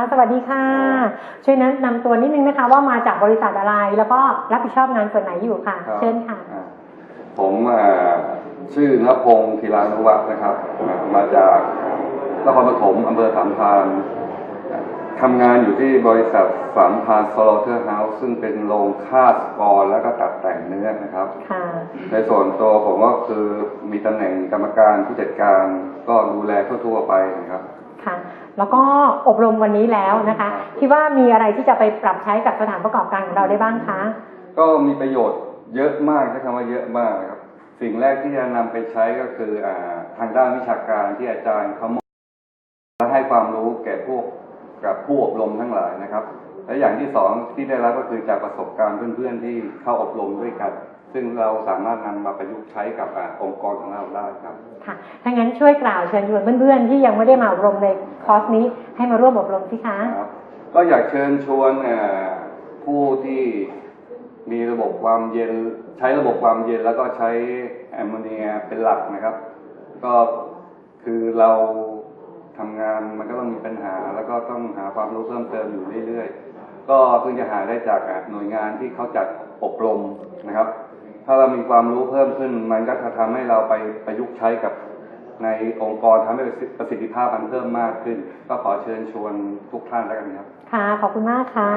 สวัสดีค่ะ ช่วยแนะนำตัวนิดนึงนะคะ ว่ามาจากบริษัทอะไร แล้วก็รับผิดชอบงานส่วนไหนอยู่ค่ะครับเชิญค่ะอ่าผมอ่าชื่อนพงศ์ธีรานุวัฒน์นะครับอ่ามาจากนครปฐมอำเภอสามพรานอ่าทำงานอยู่ที่บริษัทสามพรานสโลเทอร์เฮาส์ซึ่งเป็นโรงฆ่าสกอร์แล้วก็ตัดแต่งเนื้อนะครับค่ะในส่วนตัวผมก็คือมีตำแหน่งกรรมการผู้จัดการ ก็ดูแลทั่วๆไปนะครับ ค่ะ แล้วก็อบรมวันนี้แล้วนะคะ คิดว่ามีอะไรที่จะไปปรับใช้กับสถานประกอบการของเราได้บ้างคะ ก็มีประโยชน์เยอะมากใช้คำว่าเยอะมากนะครับ สิ่งแรกที่จะนำไปใช้ก็คืออาทางด้านวิชาการที่อาจารย์เขามอบและให้ความรู้แก่พวกกับผู้อบรมทั้งหลายนะครับ และอย่างที่สองที่ได้รับก็คือจากประสบการณ์เพื่อนๆที่เข้าอบรมด้วยกัน ซึ่งเราสามารถนำมาประยุกต์ใช้กับอาองค์กรของเราได้ครับ ค่ะ ถ้างั้นช่วยกล่าวเชิญชวนเพื่อนๆ ที่ยังไม่ได้มาอบรมในคอร์สนี้ให้มาร่วมอบรมสิคะครับก็อยากเชิญชวนเอ่อผู้ที่มีระบบความเย็น ใช้ระบบความเย็นแล้วก็ใช้แอมโมเนียเป็นหลักนะครับ ก็คือเราทำงานมันก็ต้องมีปัญหา แล้วก็ต้องหาความรู้เพิ่มเติมอยู่เรื่อยๆ ก็เพิ่งจะหาได้จากอะหน่วยงานที่เขาจัดอบรมนะครับ ถ้าเรามีความรู้เพิ่มขึ้น มันก็จะทำให้เราไปประยุกต์ใช้กับในองค์กรทำให้ประสิทธิภาพมันเพิ่มมากขึ้น ก็ขอเชิญชวนทุกท่านแล้วกันครับ ค่ะ ขอบคุณมากค่ะ